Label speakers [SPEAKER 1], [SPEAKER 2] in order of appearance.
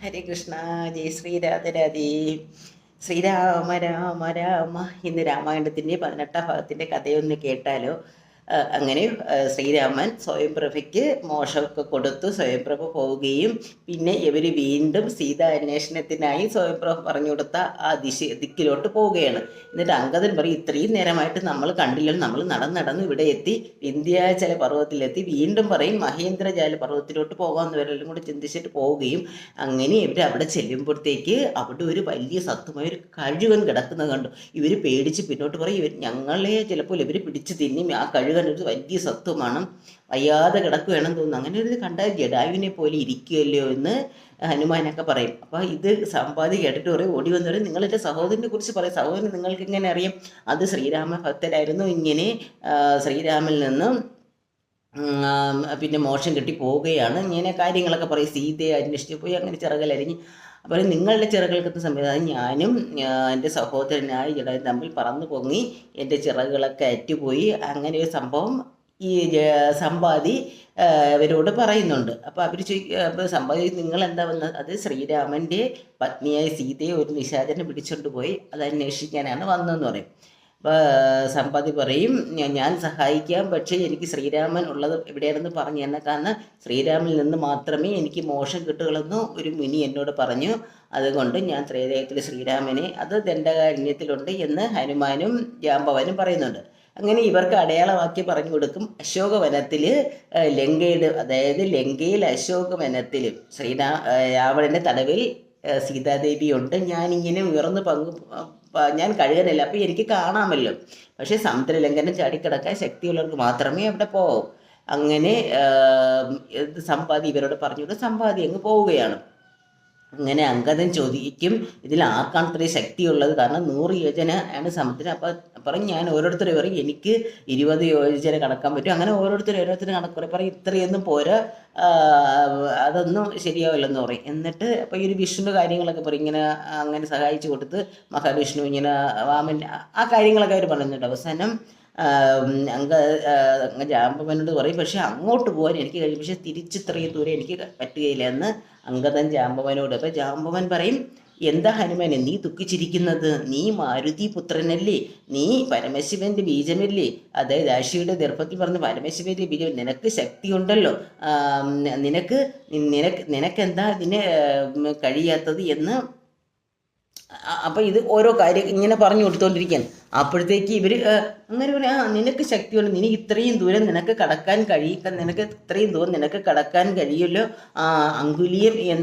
[SPEAKER 1] ഹരേ കൃഷ്ണ ജയ് ശ്രീരാധരാധേ ശ്രീരാമ രാമ രാമ. ഇന്ന് രാമായണത്തിന്റെ പതിനെട്ടാം ഭാഗത്തിന്റെ കഥയൊന്ന് കേട്ടാലോ? അങ്ങനെ ശ്രീരാമൻ സ്വയംപ്രഭയ്ക്ക് മോഷമൊക്കെ കൊടുത്തു സ്വയംപ്രഭ പോവുകയും. പിന്നെ ഇവർ വീണ്ടും സീത അന്വേഷണത്തിനായി സ്വയംപ്രഭ പറഞ്ഞു കൊടുത്ത ആ ദിശ ദിക്കിലോട്ട് പോവുകയാണ്. എന്നിട്ട് അങ്കദൻ പറയും ഇത്രയും നേരമായിട്ട് നമ്മൾ കണ്ടില്ലല്ലോ നമ്മൾ നടന്ന് നടന്ന് ഇവിടെ എത്തി വിന്ധ്യാചല പർവതത്തിലെത്തി. വീണ്ടും പറയും മഹേന്ദ്രജാല പർവതത്തിലോട്ട് പോകാമെന്ന് വരെല്ലാം കൂടി ചിന്തിച്ചിട്ട് പോവുകയും അങ്ങനെ ഇവർ അവിടെ ചെല്ലുമ്പോഴത്തേക്ക് അവിടെ ഒരു വലിയ സത്വമായ ഒരു കഴുകൻ കിടക്കുന്നത് കണ്ടു. ഇവർ പേടിച്ച് പിന്നോട്ട് പറയും ഇവർ ഞങ്ങളെ ചിലപ്പോൾ ഇവർ പിടിച്ച് തിന്നും ആ കഴുകൻ ഒരു വലിയ സത്വമാണ്. വയ്യാതെ കിടക്കുകയാണെന്ന് തോന്നുന്നു. അങ്ങനെ ഒരു കണ്ട ജഡായുവിനെ പോലെ ഇരിക്കുമല്ലോ എന്ന് ഹനുമാനൊക്കെ പറയും. അപ്പോൾ ഇത് സമ്പാദി കേട്ടിട്ട് പറയും ഓടി വന്നവരെ നിങ്ങൾ എന്റെ സഹോദരനെ കുറിച്ച് പറയും. സഹോദരൻ നിങ്ങൾക്ക് ഇങ്ങനെ അറിയാം? അത് ശ്രീരാമ ഭക്തരായിരുന്നു ഇങ്ങനെ ശ്രീരാമിൽ നിന്നും പിന്നെ മോക്ഷം കിട്ടി പോവുകയാണ്. ഇങ്ങനെ കാര്യങ്ങളൊക്കെ പറയും. സീതയെ അന്വേഷിച്ച് പോയി. അങ്ങനെ ചിറകലരിഞ്ഞ് അപ്പോൾ നിങ്ങളുടെ ചിറകൾക്കെത്തുന്ന സമയത്ത് അത് ഞാനും എന്റെ സഹോദരനായ ജഡായും തമ്മിൽ പറന്നു പൊങ്ങി എന്റെ ചിറകുകളൊക്കെ അറ്റുപോയി. അങ്ങനെ ഒരു സംഭവം ഈ സമ്പാതി ഇവരോട് പറയുന്നുണ്ട്. അപ്പോൾ അവർ ചോദിക്കുക സമ്പാദി നിങ്ങൾ എന്താ വന്നത് അത് ശ്രീരാമന്റെ പത്നിയായ സീതയെ ഒരു നിശാചനെ പിടിച്ചുകൊണ്ട് പോയി. അത് അന്വേഷിക്കാനാണ് വന്നതെന്ന് പറയും. സമ്പാദി പറയും "ഞാ- ഞാൻ സഹായിക്കാം പക്ഷേ എനിക്ക് ശ്രീരാമൻ ഉള്ളത് എവിടെയാണെന്ന് പറഞ്ഞു തന്നെ കാരണം ശ്രീരാമിൽ നിന്ന് മാത്രമേ എനിക്ക് മോശം കിട്ടുകളെന്ന് ഒരു മുനി എന്നോട് പറഞ്ഞു. അതുകൊണ്ട് ഞാൻ ത്രേതയത്തിൽ ശ്രീരാമനെ അത് ദണ്ഡകാരണ്യത്തിലുണ്ട് എന്ന് ഹനുമാനും ജാമ്പവനും പറയുന്നുണ്ട്. അങ്ങനെ ഇവർക്ക് അടയാളമാക്കി പറഞ്ഞു കൊടുക്കും. അശോകവനത്തിൽ ലങ്കയുടെ അതായത് ലങ്കയിൽ അശോകവനത്തിൽ ശ്രീരാ രാവണന്റെ തടവിൽ സീതാദേവിയുണ്ട് ഞാനിങ്ങനെ ഉയർന്ന് പങ്കു ഞാൻ കഴുകനല്ല അപ്പോൾ എനിക്ക് കാണാമല്ലോ. പക്ഷേ സമുദ്രലംഘനം ചാടിക്കിടക്കാൻ ശക്തിയുള്ളവർക്ക് മാത്രമേ അവിടെ പോകൂ അങ്ങനെ സമ്പാദി ഇവരോട് പറഞ്ഞുകൊണ്ട് സമ്പാദി അങ്ങ് പോവുകയാണ്. അങ്ങനെ അങ്കദൻ ചോദിക്കും ഇതിൽ ആർക്കാണ് ഇത്രയും ശക്തിയുള്ളത്? കാരണം നൂറ് യോജന ആണ് സമുദ്രം അപ്പം പറയും ഞാൻ ഓരോരുത്തരും പറയും എനിക്ക് ഇരുപത് യോജന കടക്കാൻ പറ്റും. അങ്ങനെ ഓരോരുത്തർ ഓരോരുത്തരും കണക്ക് പറയും. ഇത്രയൊന്നും പോരാ. അതൊന്നും ശരിയാവില്ലെന്ന് പറയും. എന്നിട്ട് അപ്പോൾ ഈ ഒരു വിഷ്ണു കാര്യങ്ങളൊക്കെ പറയും ഇങ്ങനെ അങ്ങനെ സഹായിച്ചു കൊടുത്ത് മഹാവിഷ്ണു ഇങ്ങനെ വാമൻ ആ കാര്യങ്ങളൊക്കെ അവർ പറയുന്നുണ്ട്. അവസാനം ആ, അങ്ങ് ജാമ്പവനോട് പറയും പക്ഷെ അങ്ങോട്ട് പോകാൻ എനിക്ക് കഴിയും. പക്ഷെ തിരിച്ചിത്രയും ദൂരം എനിക്ക് പറ്റുകയില്ല. എന്ന് അങ്കദൻ ജാമ്പവനോട്. അപ്പോൾ ജാമ്പവൻ പറയും എന്താ ഹനുമാനെ നീ ദുഃഖിച്ചിരിക്കുന്നത്? നീ മാരുതി പുത്രനല്ലേ നീ പരമശിവന്റെ ബീജമല്ലേ അതായത് രാശിയുടെ ഗർഭത്തിൽ പറഞ്ഞ പരമശിവന്റെ ബീജം നിനക്ക് ശക്തിയുണ്ടല്ലോ. നിനക്ക് നിനക്ക് നിനക്കെന്താ ഇതിന് കഴിയാത്തത്? എന്ന് അപ്പൊ ഇത് ഓരോ കാര്യം ഇങ്ങനെ പറഞ്ഞു കൊടുത്തോണ്ടിരിക്കാൻ അപ്പോഴത്തേക്ക് ഇവർ അങ്ങനെ പറയാം "ആ, നിനക്ക് ശക്തിയുണ്ട് നിനക്ക് ഇത്രയും ദൂരം നിനക്ക് കടക്കാൻ കഴിയും നിനക്ക് ഇത്രയും ദൂരം നിനക്ക് കടക്കാൻ കഴിയുമല്ലോ അങ്കുലിയം